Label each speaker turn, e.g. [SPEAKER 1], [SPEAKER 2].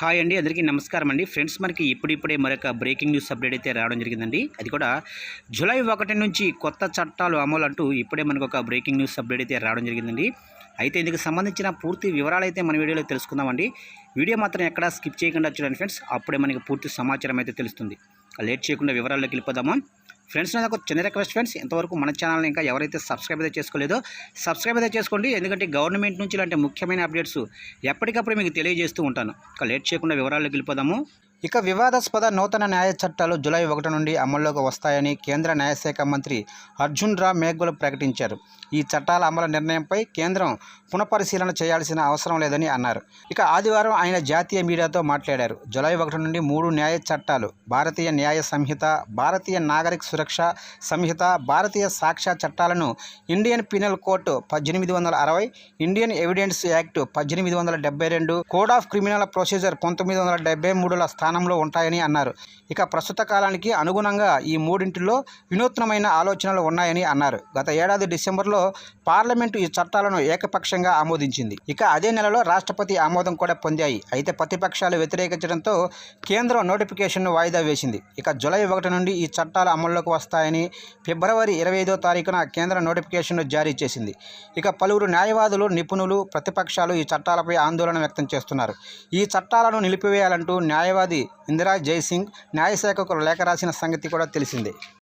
[SPEAKER 1] Hi అండి అందరికీ నమస్కారం అండి. ఫ్రెండ్స్ మనకి ఇప్పుడిప్పుడే మరొక బ్రేకింగ్ న్యూస్ అప్డేట్ అయితే రావడం జరిగిందండి. అది కూడా జూలై ఒకటి నుంచి కొత్త చట్టాలు అమలు అంటూ ఇప్పుడే మనకు ఒక బ్రేకింగ్ న్యూస్ అప్డేట్ అయితే రావడం జరిగిందండి. అయితే ఇందుకు సంబంధించిన పూర్తి వివరాలు అయితే మన వీడియోలో తెలుసుకుందామండి. వీడియో మాత్రం ఎక్కడా స్కిప్ చేయకుండా చూడండి ఫ్రెండ్స్. అప్పుడే మనకి పూర్తి సమాచారం అయితే తెలుస్తుంది. లేట్ చేయకుండా వివరాల్లోకి వెళ్ళిపోదామా? ఫ్రెండ్స్ నాకు చిన్న రిక్వెస్ట్ ఫ్రెండ్స్ ఇంతవరకు మన ఛానల్ని ఇంకా ఎవరైతే సబ్స్క్రైబ్ అయితే చేసుకోలేదో సబ్స్క్రైబ్ అయితే చేసుకోండి. ఎందుకంటే గవర్నమెంట్ నుంచి ఇలాంటి ముఖ్యమైన అప్డేట్స్ ఎప్పటికప్పుడు మీకు తెలియజేస్తూ ఉంటాను. ఇక లేట్ చేయకుండా వివరాల్లోకి వెళ్ళిపోదాము. ఇక వివాదాస్పద నూతన న్యాయ చట్టాలు జూలై ఒకటి నుండి అమల్లోకి వస్తాయని కేంద్ర న్యాయశాఖ మంత్రి అర్జున్ రామ్ మేఘ్వల్ ప్రకటించారు. ఈ చట్టాల అమలు నిర్ణయంపై కేంద్రం పునఃపరిశీలన చేయాల్సిన అవసరం లేదని అన్నారు. ఇక ఆదివారం ఆయన జాతీయ మీడియాతో మాట్లాడారు. జూలై ఒకటి నుండి మూడు న్యాయ చట్టాలు భారతీయ న్యాయ సంహిత భారతీయ నాగరిక సురక్ష సంహిత భారతీయ సాక్ష్య చట్టాలను ఇండియన్ పీనల్ కోర్టు పద్దెనిమిది వందల అరవై ఇండియన్ ఎవిడెన్స్ యాక్ట్ పద్దెనిమిది వందల డెబ్బై రెండు కోడ్ ఆఫ్ క్రిమినల్ ప్రొసీజర్ పంతొమ్మిది వందల డెబ్బై మూడుల స్థానంలో ఉంటాయని అన్నారు. ఇక ప్రస్తుత కాలానికి అనుగుణంగా ఈ మూడింటిలో వినూత్నమైన ఆలోచనలు ఉన్నాయని అన్నారు. గత ఏడాది డిసెంబర్లో పార్లమెంటు ఈ చట్టాలను ఏకపక్షంగా ఆమోదించింది. ఇక అదే నెలలో రాష్ట్రపతి ఆమోదం కూడా పొందాయి. అయితే ప్రతిపక్షాలు వ్యతిరేకించడంతో కేంద్రం నోటిఫికేషన్ను వాయిదా వేసింది. ఇక జూలై ఒకటి నుండి ఈ చట్టాలు అమల్లోకి వస్తాయని ఫిబ్రవరి ఇరవై ఐదో తారీఖున కేంద్ర నోటిఫికేషన్ను జారీ చేసింది. ఇక పలువురు న్యాయవాదులు నిపుణులు ప్రతిపక్షాలు ఈ చట్టాలపై ఆందోళన వ్యక్తం చేస్తున్నారు. ఈ చట్టాలను నిలిపివేయాలంటూ న్యాయవాది ఇందిరా జైసింగ్ న్యాయశాఖకు లేఖ రాసిన సంగతి కూడా తెలిసిందే.